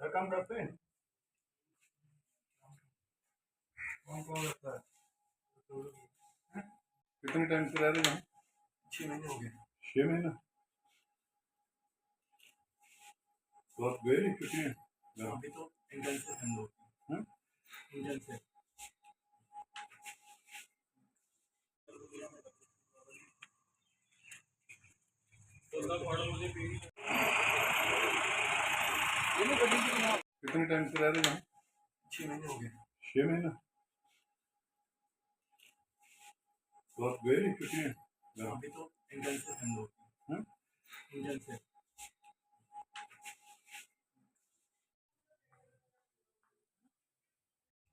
काम करते हैं कौन कौन रहता है? कितने टाइम से रह रहे हैं? छह महीने हो गए। छह महीने? तो आप गए नहीं छुट्टियाँ अभी तो इंडियन से हम लोग हैं? इंडियन से कितने टाइम से रह रहे हैं छह महीने हो गए छह महीने तो आप गए नहीं छुट्टियाँ अभी तो इंडियन से हम लोग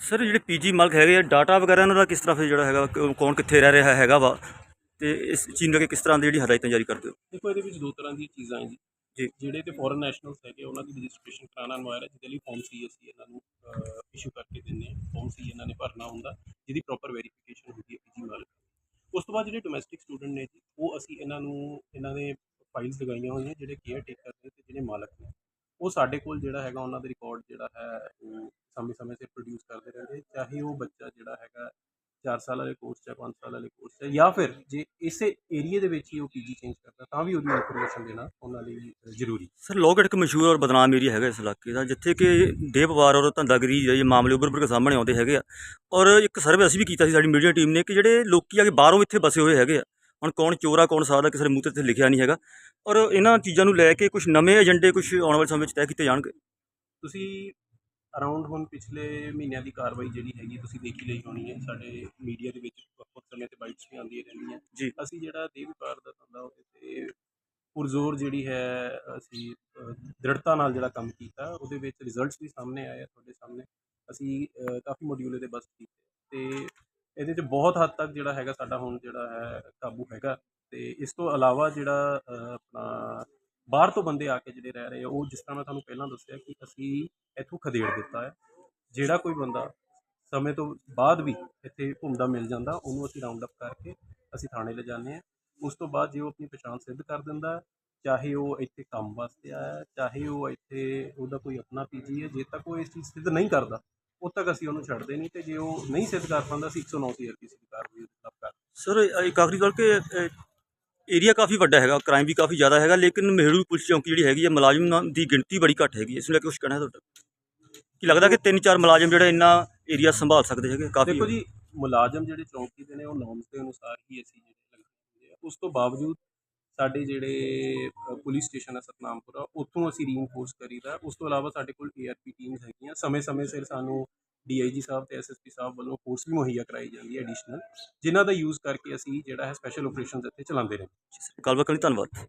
ਸਰ ਜਿਹੜੇ ਪੀਜੀ ਮਾਲਕ ਹੈਗੇ ਆ ਡਾਟਾ ਵਗੈਰਾ ਇਹਨਾਂ ਦਾ ਕਿਸ ਤਰ੍ਹਾਂ ਫਿਰ ਜਿਹੜਾ ਹੈਗਾ ਕੌਣ ਕਿੱਥੇ ਰਹਿ ਰਿਹਾ ਹੈਗਾ ਵਾ? ਤੇ ਇਸ ਚੀਜ਼ ਨੂੰ ਕੇ ਕਿਸ ਤਰ੍ਹਾਂ ਦੀ ਜਿਹੜੀ ਹਦਾਇਤਾਂ ਜਾਰੀ ਕਰਦੇ ਹੋ? ਦੇਖੋ ਇਹਦੇ ਵਿੱਚ ਦੋ ਤਰ੍ਹਾਂ ਦੀਆਂ ਚੀਜ਼ਾਂ ਹੈ ਜੀ। ਜੀ। ਜਿਹੜੇ ਤੇ ਫੋਰਨ ਨੈਸ਼ਨਲਸ ਹੈਗੇ ਉਹਨਾਂ ਦੀ ਰਜਿਸਟ੍ਰੇਸ਼ਨ ਕਰਾਉਣਾ ਅਨਵਾਇਰ ਹੈ ਜਿਹਦੇ ਲਈ ਫਾਰਮ ਸੀ ਅਸੀਂ ਇਹਨਾਂ ਨੂੰ ਇਸ਼ੂ ਕਰਕੇ ਦਿੰਦੇ ਹਾਂ ਫਾਰਮ ਸੀ ਇਹਨਾਂ ਨੇ ਭਰਨਾ ਹੁੰਦਾ ਜਿਹਦੀ ਪ੍ਰੋਪਰ ਵੈਰੀਫਿਕੇਸ਼ਨ ਹੁੰਦੀ ਹੈ ਪੀਜੀ ਮਾਲਕ ਉਸ ਤੋਂ ਬਾਅਦ ਜਿਹੜੇ ਡੋਮੈਸਟਿਕ ਸਟੂਡੈਂਟ ਨੇ ਜੀ ਉਹ ਅਸੀਂ ਇਹਨਾਂ ਨੂੰ ਇਹਨਾਂ ਦੇ ਫਾਈਲਸ ਲਗਾਈਆਂ ਹੋਈਆਂ ਜਿਹੜੇ ਕੇਅਰ ਟੇਕਰ ਨੇ ਤੇ ਜਿਹੜੇ ਮਾਲਕ ਨੇ। ਉਹ ਸਾਡੇ ਕੋਲ ਜਿਹੜਾ ਹੈਗਾ, ਉਹਨਾਂ ਦਾ ਰਿਕਾਰਡ ਜਿਹੜਾ ਹੈ, ਉਹ ਸਮੇਂ ਸਮੇਂ ਤੇ ਪ੍ਰੋਡਿਊਸ ਕਰਦੇ ਰਹਿੰਦੇ। ਚਾਹੇ ਉਹ ਬੱਚਾ ਜਿਹੜਾ ਹੈਗਾ 4 ਸਾਲ ਵਾਲੇ ਕੋਰਸ ਜਾਂ 5 ਸਾਲ ਵਾਲੇ ਕੋਰਸ ਹੈ ਜਾਂ ਫਿਰ ਜੇ ਇਸੇ ਏਰੀਆ ਦੇ ਵਿੱਚ ਹੀ ਉਹ ਪੀਜੀ ਚੇਂਜ ਕਰਦਾ, ਤਾਂ ਵੀ ਉਹਦੀ ਇਨਫੋਰਮੇਸ਼ਨ ਦੇਣਾ ਉਹਨਾਂ ਲਈ ਜ਼ਰੂਰੀ। ਸਰ ਲੋਹਗੜ੍ਹ ਇੱਕ ਮਸ਼ਹੂਰ ਔਰ ਬਦਨਾਮ ਏਰੀਆ ਹੈਗਾ ਇਸ ਇਲਾਕੇ ਦਾ, ਜਿੱਥੇ ਕਿ ਦੇਹ ਵਪਾਰ ਔਰ ਧੰਦਾਗਰੀ ਦੇ ਮਾਮਲੇ ਉੱਭਰ ਉੱਭਰ ਕੇ ਸਾਹਮਣੇ ਆਉਂਦੇ ਹੈਗੇ ਆ। ਔਰ ਇੱਕ ਸਰਵੇ ਅਸੀਂ ਵੀ ਕੀਤਾ ਸੀ, ਸਾਡੀ ਮੀਡੀਆ ਟੀਮ ਨੇ ਕਿ ਜਿਹੜੇ ਲੋਕੀ ਆ ਕੇ ਬਾਹਰੋਂ ਇੱਥੇ ਬਸੇ ਹੋਏ ਹੈਗੇ ਆ ਹੁਣ ਕੌਣ ਚੋਰਾ ਕੌਣ ਸਾਦਾ ਕਿਸੇ ਦੇ ਮੂੰਹ ਤੇ ਲਿਖਿਆ ਨਹੀਂ ਹੈਗਾ। ਔਰ ਇਹਨਾਂ ਚੀਜ਼ਾਂ ਨੂੰ ਲੈ ਕੇ ਕੁਝ ਨਵੇਂ ਏਜੰਡੇ ਕੁਝ ਆਉਣ ਵਾਲੇ ਸਮੇਂ ਵਿੱਚ ਤੈਅ ਕੀਤੇ ਜਾਣਗੇ। ਤੁਸੀਂ ਅਰਾਊਂਡ ਹੁਣ ਪਿਛਲੇ ਮਹੀਨਿਆਂ ਦੀ ਕਾਰਵਾਈ ਜਿਹੜੀ ਹੈਗੀ ਤੁਸੀਂ ਦੇਖ ਲਈ ਹੋਣੀ ਹੈ। ਸਾਡੇ ਮੀਡੀਆ ਦੇ ਵਿੱਚ ਵੱਖ ਸਮੇਂ ਤੇ ਬਾਈਟਸ ਵੀ ਆਉਂਦੀਆਂ ਰਹਿੰਦੀਆਂ। ਜੀ। ਅਸੀਂ ਜਿਹੜਾ ਦੇਹ ਵਪਾਰ ਦਾ ਧੰਦਾ ਉਹਦੇ ਤੇ ਪੁਰਜ਼ੋਰ ਜਿਹੜੀ ਹੈ ਅਸੀਂ ਦ੍ਰਿੜਤਾ ਨਾਲ ਜਿਹੜਾ ਕੰਮ ਕੀਤਾ ਉਹਦੇ ਵਿੱਚ ਰਿਜ਼ਲਟਸ ਵੀ ਸਾਹਮਣੇ ਆਏ ਆ ਤੁਹਾਡੇ ਸਾਹਮਣੇ। ਅਸੀਂ ਕਾਫੀ ਮੋਡਿਊਲ ਇਹਦੇ ਬਸ ਕੀਤੇ। ਤੇ ਇਹਦੇ 'ਚ ਬਹੁਤ ਹੱਦ ਤੱਕ ਜਿਹੜਾ ਹੈਗਾ ਸਾਡਾ ਹੁਣ ਜਿਹੜਾ ਹੈ ਕਾਬੂ ਹੈਗਾ ਤੇ ਇਸ ਤੋਂ ਇਲਾਵਾ ਜਿਹੜਾ ਆਪਣਾ ਬਾਹਰ ਤੋਂ ਬੰਦੇ ਆ ਕੇ ਜਿਹੜੇ ਰਹਿ ਰਹੇ ਆ, ਉਹ ਜਿਸ ਤਰ੍ਹਾਂ ਮੈਂ ਤੁਹਾਨੂੰ ਪਹਿਲਾਂ ਦੱਸਿਆ ਕਿ ਅਸੀਂ ਇੱਥੋਂ ਖਦੇੜ ਦਿੱਤਾ ਹੈ, ਜਿਹੜਾ ਕੋਈ ਬੰਦਾ ਸਮੇਂ ਤੋਂ ਬਾਅਦ ਵੀ ਇੱਥੇ ਘੁੰਮਦਾ ਮਿਲ ਜਾਂਦਾ, ਉਹਨੂੰ ਅਸੀਂ ਰਾਉਂਡ ਅਪ ਕਰਕੇ ਅਸੀਂ ਥਾਣੇ ਲੈ ਜਾਂਦੇ ਹਾਂ। ਉਸ ਤੋਂ ਬਾਅਦ ਜੇ ਉਹ ਆਪਣੀ ਪਛਾਣ ਸਿੱਧ ਕਰ ਦਿੰਦਾ ਚਾਹੇ ਉਹ ਇੱਥੇ ਕੰਮ ਵਾਸਤੇ ਆਇਆ ਚਾਹੇ ਉਹ ਇੱਥੇ, ਉਹਦਾ ਕੋਈ ਆਪਣਾ ਪੀਜੀ ਹੈ, ਜੇ ਤੱਕ ਉਹ ਇਸ ਚੀਜ਼ ਸਿੱਧ ਨਹੀਂ ਕਰਦਾ ਉਦ ਤੱਕ ਅਸੀਂ ਉਹਨੂੰ ਛੱਡਦੇ ਨਹੀਂ ਤੇ ਜੇ ਉਹ ਨਹੀਂ ਸਿੱਧ ਕਰ ਪਾਉਂਦਾ ਅਸੀਂ 109 ਸੀਆਰਪੀਸੀ ਦੀ ਕਾਰਵਾਈ ਉਹਦੇ ਖਿਲਾਫ ਕਰ ਸਰ ਇੱਕ ਆਖਰੀ ਗੱਲ ਕਿ ਏਰੀਆ ਕਾਫੀ ਵੱਡਾ ਹੈਗਾ ਕ੍ਰਾਈਮ ਵੀ ਕਾਫੀ ਜ਼ਿਆਦਾ ਹੈਗਾ ਲੇਕਿਨ ਮਹਿਰੂ ਪੁਲਿਸ ਚੌਂਕੀ ਜਿਹੜੀ ਹੈਗੀ ਹੈ ਮੁਲਾਜ਼ਮਾਂ ਦੀ ਗਿਣਤੀ ਬੜੀ ਘੱਟ ਹੈਗੀ। ਇਸ ਨੂੰ ਲੈ ਕੇ ਕੁਝ ਕਹਿਣਾ ਤੁਹਾਡਾ? ਕੀ ਲੱਗਦਾ ਕਿ ਤਿੰਨ ਚਾਰ ਮੁਲਾਜ਼ਮ ਜਿਹੜੇ ਇੰਨਾ ਏਰੀਆ ਸੰਭਾਲ ਸਕਦੇ ਹੈਗੇ ਕਾਫੀ ਦੇਖੋ ਜੀ ਮੁਲਾਜ਼ਮ ਜਿਹੜੇ ਚੌਂਕੀ ਦੇ ਨੇ ਉਹ ਨੋਰਮਸ ਦੇ ਅਨੁਸਾਰ ਹੀ ਅਸੀਂ ਜਿਹੜੇ ਉਸ ਤੋਂ ਬਾਵਜੂਦ ਸਾਡੇ ਜਿਹੜੇ ਪੁਲਿਸ ਸਟੇਸ਼ਨ ਹੈ ਸਤਨਾਮਪੁਰਾ ਉੱਥੋਂ ਅਸੀਂ ਰੀਇਨਫੋਰਸ ਕਰੀਦਾ। ਉਸ ਤੋਂ ਇਲਾਵਾ ਸਾਡੇ ਕੋਲ ਏਆਰਪੀ ਟੀਮਸ ਹੈਗੀਆਂ। ਸਮੇਂ-ਸਮੇਂ ਸਿਰ ਸਾਨੂੰ ਡੀਆਈਜੀ ਸਾਹਿਬ ਤੇ ਐਸਐਸਪੀ ਸਾਹਿਬ ਵੱਲੋਂ ਫੋਰਸ ਵੀ ਮੁਹੱਈਆ ਕਰਾਈ ਜਾਂਦੀ ਹੈ ਐਡੀਸ਼ਨਲ ਜਿਨ੍ਹਾਂ ਦਾ ਯੂਜ਼ ਕਰਕੇ ਅਸੀਂ ਜਿਹੜਾ ਹੈ ਸਪੈਸ਼ਲ ਆਪਰੇਸ਼ਨਸ ਇੱਥੇ ਚਲਾਉਂਦੇ ਰਹੇ। ਗੱਲਬਾਤ ਕਰਨ ਲਈ ਧੰਨਵਾਦ।